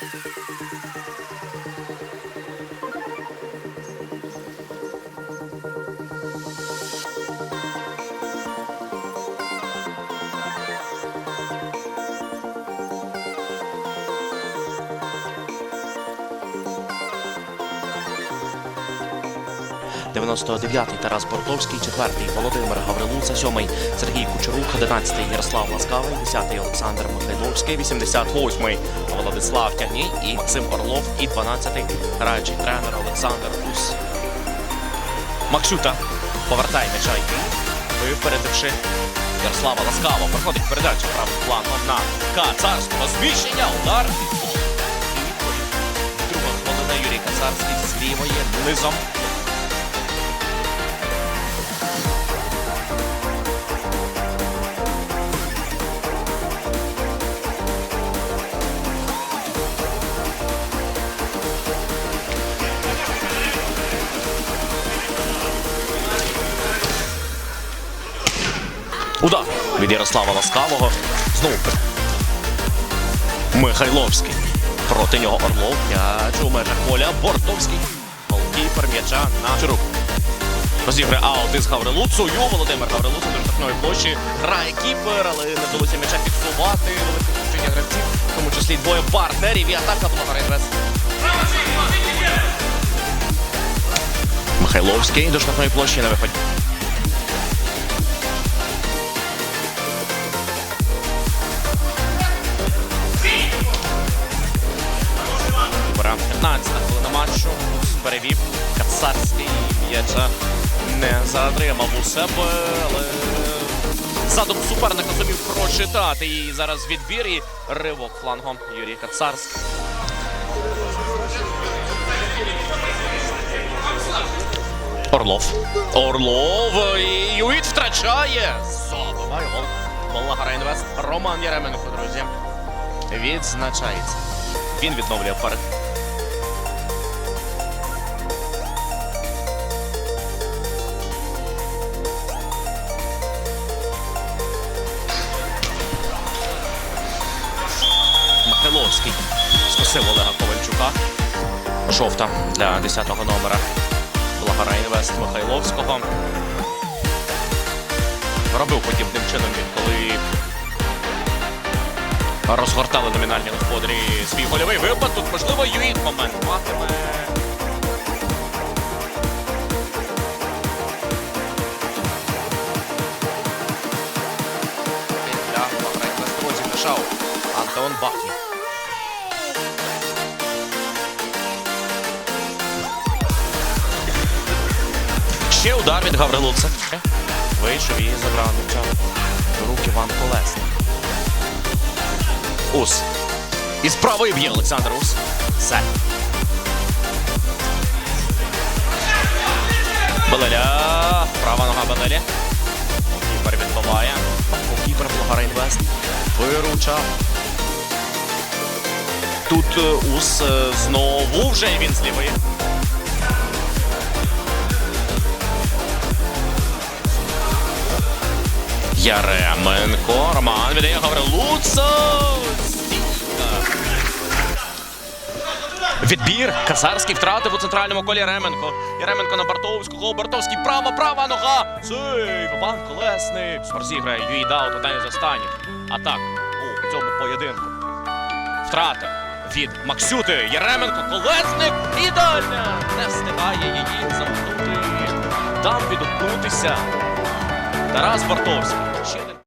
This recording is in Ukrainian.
thank you 99-й Тарас Бортовський, 4-й Володимир Гаврилуца, 7-й Сергій Кучерук, 11-й Ярослав Ласкавий, 10-й Олександр Михайловський, 88-й Владислав Тягній і Максим Орлов, і 12-й граючий тренер Олександр Ус. Максюта повертає м'яча випередивши Ярослава Ласкаво. Проходить передача правим планом на Кацарського зміщення. Удар. Друга хвилина Юрій Кацарський з лівої низом. Удар від Ярослава Ласкавого. Знову Михайловський. Проти нього Орлов. М'яч у межах поля. Бортовський. Голкіпер м'яча на Чурук. Розіграє аут із Гаврилуцею. Володимир Гаврилуцу до штрафної площі. Грає кіпер, але не вдалося м'яча фіксувати. Велике включення гравців, в тому числі двоє партнерів. І атака була на регрес. Михайловський до штрафної площі на виході. 15-та хвилина матчу. Перевів Кацарський м'яча не затримав у себе, але задум суперника зумів прочитати. І зараз відбір і ривок флангом Юрій Кацарський. Орлов. Орлов і Юїт втрачає. Забиває гол. Волла Гарайнвест. Роман Яременко, друзі. Відзначається. Він відновлює перед скосив Олега Ковальчука. Жовта для 10-го номера Благара Інвест Михайловського. Робив подібним чином він, коли розгортали номінальні господарі свій гольовий випад. Тут можливо юїт момент матиме. Антон Бахній. Ще удар від Гаврилуца. Вийшов і забрав м'яча до рук Іван Колесник. Ус. І з б'є Олександр Ус. Все. Белеля. Права нога Белелі. Кіпер відбиває. Кіпер Благара Інвест. Виручав. Тут е, Ус е, знову вже він з лівої. Яременко. Роман віддає Гаврилуца. Стійка. Відбір. Казарський втратив у центральному колі Ременко. Яременко на Бартовського. Бартовський права, права нога. Сейв. Іван Колесник. Розіграє Юїдаут одна із останніх. Атак у цьому поєдинку. Втрата від Максюти. Яременко. Колесник. Ідеальна. Не встигає її замкнути. Там відгукнутися. Тарас Бартовський.